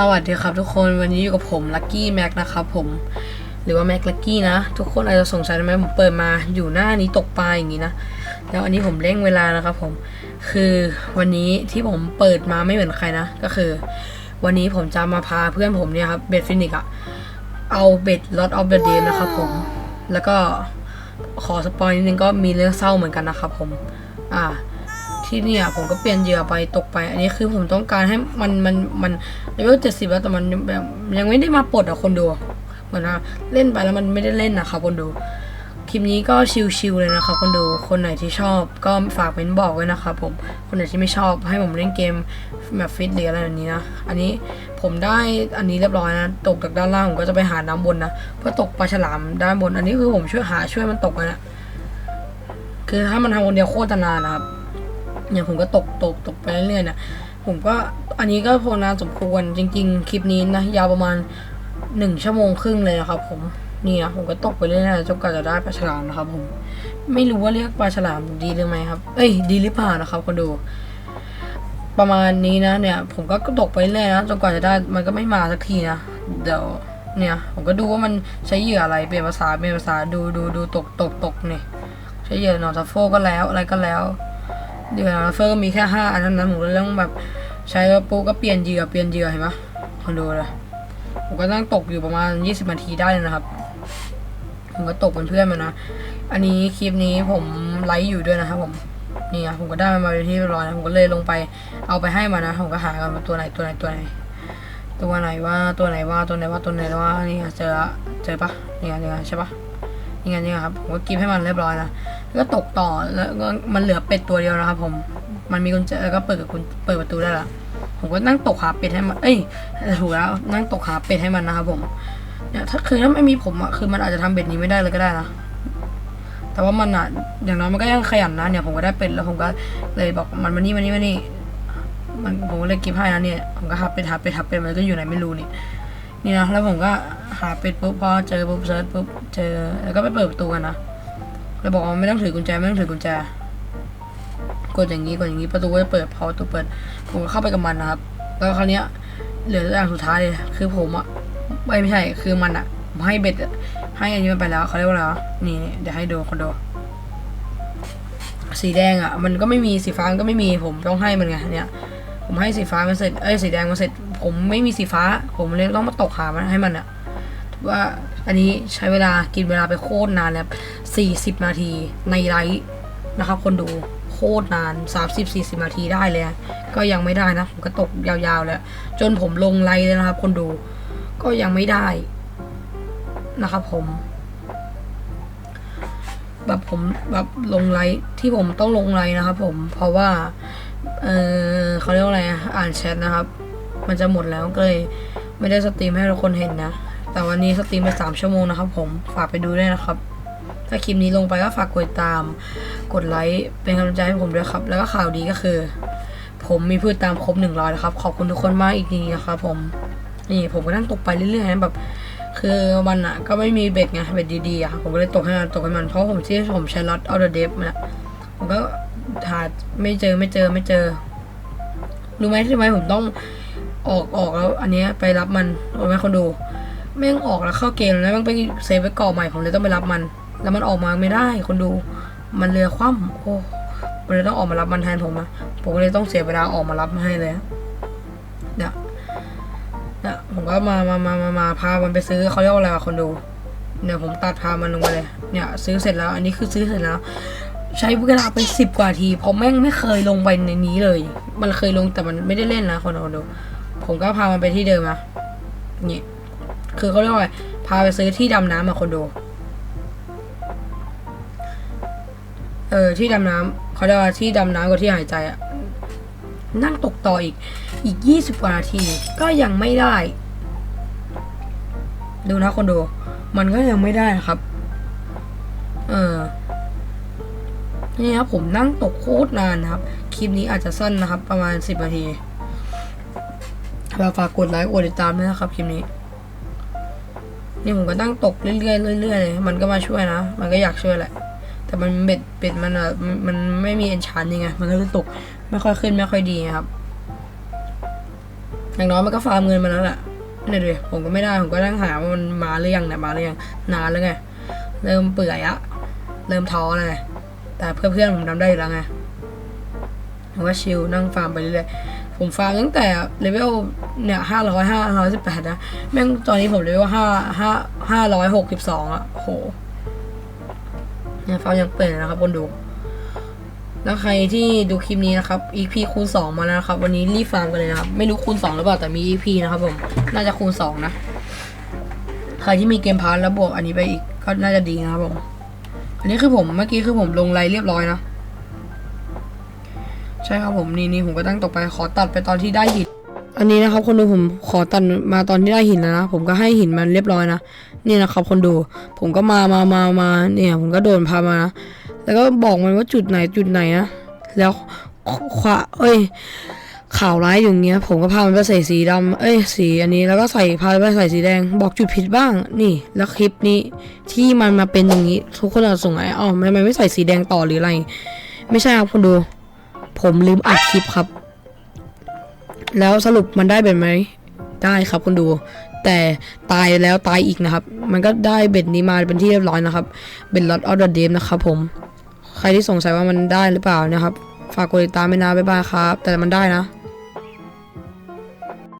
สวัสดีครับทุกคนวันนี้อยู่กับผมลั c กี้แม็กนะครับผมหรือว่าแม็กลักกี้นะ ทุกคนอาจจะสงสัยทำไมผมเปิดมาอยู่หน้านี้ตกปลาอย่างนี้นะ แล้วอันนี้ผมเร่งเวลานะครับผมคือวันนี้ที่ผมเปิดมาไม่เหมือนใครนะ ก็คือ วันนี้ผมจะมาพาเพื่อนผมเนี่ยครับเบดฟินิกอะเอาเบดลอตออฟเดอะเดย์นะครับผมแล้วก็ขอสปอยนิดนึงก็มีเรื่องเศร้าเหมือนกันนะครับผมอ่า ที่เนี่ยผมก็เปลี่ยนเหยื่อไปตกไป อันนี้คือผมต้องการให้มันมันมันเลเวลเจ็ดสิบแล้วแต่มันแบบยังไม่ได้มาปลดอะคนดูเหมือนว่าเล่นไปแล้วมันไม่ได้เล่นนะครับคนดูคลิปนี้ก็ชิลๆเลยนะครับคนดู คนไหนที่ชอบก็ฝากเป็นบอกไว้นะครับผม คนไหนที่ไม่ชอบให้ผมเล่นเกมแบบฟิตหรืออะไรแบบนี้นะ อันนี้ผมได้อันนี้เรียบร้อยนะ ตกจากด้านล่างผมก็จะไปหาน้ำบนนะ เพื่อตกปลาฉลามด้านบน อันนี้คือผมช่วยหาช่วยมันตกนะ คือถ้ามันทำคนเดียวโคตรนานนะครับ เนี่ยผมก็ตกตกตกไปเรื่อยๆนะผมก็อันนี้ก็พอนานสมควรจริง ๆ คลิปนี้นะยาวประมาณหนึ่งชั่วโมงครึ่งเลยนะครับ ผมนี่นะผมก็ตกไปเรื่อยๆจนกว่าจะได้ปลาฉลามนะครับผมไม่รู้ว่าเรียกปลาฉลามดีหรือไม่ครับ เอ้ยดีหรือเปล่านะครับคนดูประมาณนี้นะเนี่ย ผมก็ตกไปเรื่อยๆนะจนกว่าจะได้มันก็ไม่มาสักทีนะเดี๋ยวเนี่ย ผมก็ดูว่ามันใช้เหยื่ออะไรเปลี่ยนภาษาเปลี่ยนภาษาดูดูดูตกตกตกเนี่ยใช้เหยื่อนอร์ทัฟโฟก็แล้วอะไรก็แล้ว เหยื่อเฟอร์ก็มีแค่ห้าอันนั้นผมก็ต้องแบบใช้ปุ๊บก็เปลี่ยนเหยื่อเปลี่ยนเหยื่อเห็นปะคนดูเลยผมก็นั่งตกอยู่ประมาณยี่สิบนาทีได้เลยนะครับผมก็ตกเป็นเพื่อนมันนะ อันนี้คลิปนี้ผมไลฟ์อยู่ด้วยนะครับผม นี่อะผมก็ได้มันมาเป็นที่เรียบร้อยนะผมก็เลยลงไปเอาไปให้มันนะ ผมก็หากันว่าตัวไหนตัวไหนตัวไหน ตัวไหนว่าตัวไหนว่าตัวไหนว่าตัวไหนว่านี่เจอเจอปะนี่ไงนี่ไงใช่ปะนี่ไงนี่ไงครับผมก็กิฟให้มันเรียบร้อยนะ ก็ตกต่อแล้วก็มันเหลือเป็ดตัวเดียวนะครับ ผม มันมีกุญแจแล้วก็เปิดกับกุญเปิดประตูได้ละผมก็นั่งตกหาเป็ดให้มัน เอ้ยถูกแล้วนั่งตกหาเป็ดให้มันนะครับผมเนี่ยถ้าคือถ้าไม่มีผมอะคือมันอาจจะทำเบ็ดนี้ไม่ได้เลยก็ได้นะแต่ว่ามันอะอย่างน้อยมันก็ยังขยันนะเนี่ยผมก็ได้เป็ดแล้วผมก็เลยบอกมันมานี่มานี่มานี่มันผมก็เลยกิฟให้นะเนี่ยผมก็หาเป็ดหาเป็ดหาเป็ดมันก็อยู่ไหนไม่รู้นี่นี่นะแล้วผมก็หาเป็ดปุ๊บพอเจอปุ๊บเซิร์ชปุ๊บเจอแล้วก็ไปเปิดประตูกันนะ เลยบอกว่าไม่ต้องถือกุญแจไม่ต้องถือกุญแจกดอย่างนี้กดอย่างนี้ประตูก็จะเปิดพอประตูเปิด ผมก็เข้าไปกับมันนะครับ แล้วคราวเนี้ยเหลืออย่างสุดท้ายเลยคือผมอะไม่ไม่ใช่คือมันอะผมให้เบ็ดให้อันนี้มันไปแล้วเขาเรียกว่าอะไรวะนี่เดี๋ยวให้ดูคอนโดสีแดงอะมันก็ไม่มีสีฟ้ามันก็ไม่มีผมต้องให้มันไงเนี่ยผมให้สีฟ้ามันเสร็จเอ้ยสีแดงมันเสร็จ ผมไม่มีสีฟ้า ผมเลยต้องมาตกหามันให้มันอะ ว่าอันนี้ใช้เวลากินเวลาไปโคตรนานแล้วสี่สิบนาทีในไลฟ์นะครับ คนดูโคตรนานสามสิบสี่สิบนาทีได้เลย ก็ยังไม่ได้นะ ผมก็ตกยาวๆแล้ว จนผมลงไลฟ์เลยนะครับ คนดู ก็ยังไม่ได้นะครับผม แบบผมแบบลงไลฟ์ที่ผมต้องลงไลฟ์นะครับผม เพราะว่า เออเขาเรียกว่าอะไรอะอ่านแชทนะครับ มันจะหมดแล้วก็เลยไม่ได้สตรีมให้ทุกคนเห็นนะ แต่วันนี้สตรีมไปสามชั่วโมงนะครับผม ฝากไปดูด้วยนะครับ ถ้าคลิปนี้ลงไปก็ฝากกดติดตาม กดไลค์ เป็นกำลังใจให้ผมด้วยครับ แล้วก็ข่าวดีก็คือ ผมมีผู้ติดตามครบหนึ่งร้อยนะครับ ขอบคุณทุกคนมากอีกทีนะครับผม นี่ผมก็นั่งตกไปเรื่อยๆนะแบบ คือมันอะก็ไม่มีเบ็ดไง เบ็ดดีๆอะผมก็เลยตกให้มันตกให้มัน เพราะผมที่ผมใช้ล็อตเอาเดอะเดฟนะผมก็หาไม่เจอไม่เจอไม่เจอ รู้ไหมทำไมผมต้องออกออกแล้ว อันเนี้ยไปรับมันรู้ไหมคนดู แม่งออกแล้วเข้าเกมแล้วแม่งไปเซฟไว้ก่อใหม่ผมเลยต้องไปรับมัน แล้วมันออกมาไม่ได้คนดูมันเรือคว่ำโอ้ผมเลยต้องออกมารับมันแทนผมนะผมเลยต้องเสียเวลาออกมารับให้เลยเนี่ยเนี่ยผมก็มามามามามาพามันไปซื้อเขาเรียกว่าอะไรวะคนดูเนี่ยผมตัดพามันลงมาเลยเนี่ยซื้อเสร็จแล้ว อันนี้คือซื้อเสร็จแล้ว ใช้เวลาไปสิบกว่าทีเพราะแม่งไม่เคยลงไปในนี้เลย มันเคยลงแต่มันไม่ได้เล่นนะคนดูผมก็พามันไปที่เดิมนะนี่ คือเขาเรียกว่าพาไปซื้อที่ดำน้ำมาคนดู เออที่ดำน้ำเขาเรียกว่าที่ดำน้ำกับที่หายใจอะนั่งตกต่ออีกอีกยี่สิบกว่านาทีก็ยังไม่ได้ ดูนะคนดูมันก็ยังไม่ได้นะครับ เออนี่ครับผมนั่งตกโคตรนานนะครับ คลิปนี้อาจจะสั้นนะครับ ประมาณสิบนาทีเราฝากกดไลค์กดติดตามด้วยนะครับคลิปนี้ นี่ผมก็นั่งตกเรื่อยๆเรื่อยๆเลยมันก็มาช่วยนะ มันก็อยากช่วยแหละ แต่มันเบ็ดเป็ดมันอะมันไม่มีเอนชานยังไงมันก็เลยตกไม่ค่อยขึ้นไม่ค่อยดีครับอย่างน้อยมันก็ฟาร์มเงินมาแล้วแหละเนี่ยดูดิผมก็ไม่ได้ผมก็นั่งหาว่ามันมาหรือยังเนี่ยมาหรือยังนานแล้วไงเริ่มเปื่อยอะเริ่มท้อแล้วไงแต่เพื่อนๆผมทำได้อยู่แล้วไงผมก็ชิลนั่งฟาร์มไปเรื่อยๆ ผมฟาร์มตั้งแต่เลเวลเนี่ยห้าร้อยห้าร้อยสิบแปดนะ แม่งตอนนี้ผมเลเวลห้าห้าห้าร้อยหกสิบสองอะโหเนี่ยฟาร์มยังเปื่ยเลยนะครับคนดู แล้วใครที่ดูคลิปนี้นะครับ EP คูณ2มาแล้วนะครับ วันนี้รีบฟาร์มกันเลยนะครับ ไม่รู้คูณ2หรือเปล่าแต่มี EP นะครับผม น่าจะคูณ2นะ ใครที่มีเกมพาร์ทแล้วบวกอันนี้ไปอีกก็น่าจะดีนะครับผม อันนี้คือผมเมื่อกี้คือผมลงไลน์เรียบร้อยนะ ใช่ครับผมนี่นี่ผมก็ตั้งตกไปขอตัดไปตอนที่ได้หิน อันนี้นะครับคนดูผมขอตัดมาตอนที่ได้หินแล้วนะผมก็ให้หินมันเรียบร้อยนะนี่นะครับคนดูผมก็มามามามาเนี่ย ผมก็โดนพามานะแล้วก็บอกมันว่าจุดไหนจุดไหนนะแล้วขวาเอ้ยข่าวร้ายอย่างเงี้ย ผมก็พามันไปใส่สีดำเอ้ยสีอันนี้แล้วก็ใส่พาไปใส่สีแดง บอกจุดผิดบ้างนี่ แล้วคลิปนี้ที่มันมาเป็นอย่างนี้ ทุกคนอาจสงสัยอ๋อทำไมไม่ใส่สีแดงต่อหรืออะไร ไม่ใช่ครับคุณดู ผมลืมอัดคลิปครับ แล้วสรุปมันได้เบ็ดไหม ได้ครับคุณดู แต่ตายแล้วตายอีกนะครับ มันก็ได้เบ็ดนี้มาเป็นที่เรียบร้อยนะครับ เป็นลอตออเดอร์เดมนะครับผม ใครที่สงสัยว่ามันได้หรือเปล่านะครับ ฝากกดติดตามไปนะบ๊ายบายครับ แต่มันได้นะ